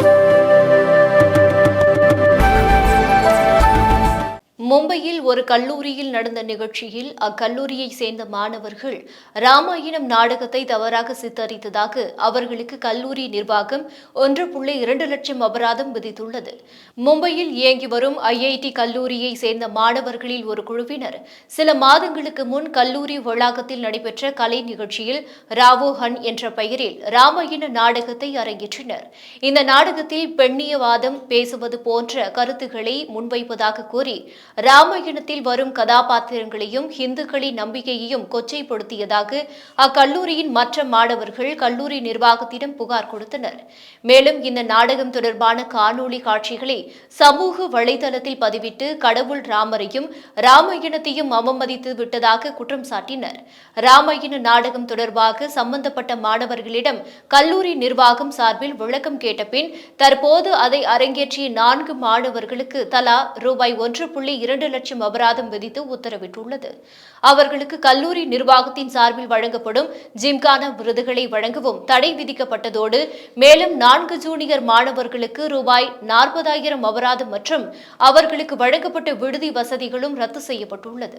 Thank you. மும்பையில் ஒரு கல்லூரியில் நடந்த நிகழ்ச்சியில் அக்கல்லூரியை சேர்ந்த மாணவர்கள் ராமாயணம் நாடகத்தை தவறாக சித்தரித்ததாக அவர்களுக்கு கல்லூரி நிர்வாகம் ஒன்று புள்ளி இரண்டு லட்சம் அபராதம் விதித்துள்ளது. மும்பையில் இயங்கி வரும் ஐஐடி கல்லூரியை சேர்ந்த மாணவர்களில் ஒரு குழுவினர் சில மாதங்களுக்கு முன் கல்லூரி வளாகத்தில் நடைபெற்ற கலை நிகழ்ச்சியில் ராவோஹன் என்ற பெயரில் ராமாயண நாடகத்தை அரங்கேற்றினர். இந்த நாடகத்தில் பெண்ணியவாதம் பேசுவது போன்ற கருத்துக்களை முன்வைப்பதாக கூறி ராமாயணத்தில் வரும் கதாபாத்திரங்களையும் இந்துக்களின் நம்பிக்கையையும் கொச்சைப்படுத்தியதாக அக்கல்லூரியின் மற்ற மாணவர்கள் கல்லூரி நிர்வாகத்திடம் புகார் கொடுத்தனர். மேலும் இந்த நாடகம் தொடர்பான காணொளி காட்சிகளை சமூக வலைதளத்தில் பதிவிட்டு கடவுள் ராமரையும் ராமாயணத்தையும் அவமதித்து விட்டதாக குற்றம் சாட்டினர். ராமாயண நாடகம் தொடர்பாக சம்பந்தப்பட்ட மாணவர்களிடம் கல்லூரி நிர்வாகம் சார்பில் விளக்கம் கேட்டபின் தற்போது அதை அரங்கேற்றிய நான்கு மாணவர்களுக்கு தலா ரூபாய் ஒன்று புள்ளி இரண்டு லட்சம் அபராதம் விதித்து உத்தரவிட்டுள்ளது. அவர்களுக்கு கல்லூரி நிர்வாகத்தின் சார்பில் வழங்கப்படும் ஜிம்கானா விருதுகளை வழங்கவும் தடை விதிக்கப்பட்டதோடு மேலும் நான்கு ஜூனியர் மாணவர்களுக்கு ரூபாய் நாற்பதாயிரம் அபராதம் மற்றும் அவர்களுக்கு வழங்கப்பட்ட விடுதி வசதிகளும் ரத்து செய்யப்பட்டுள்ளது.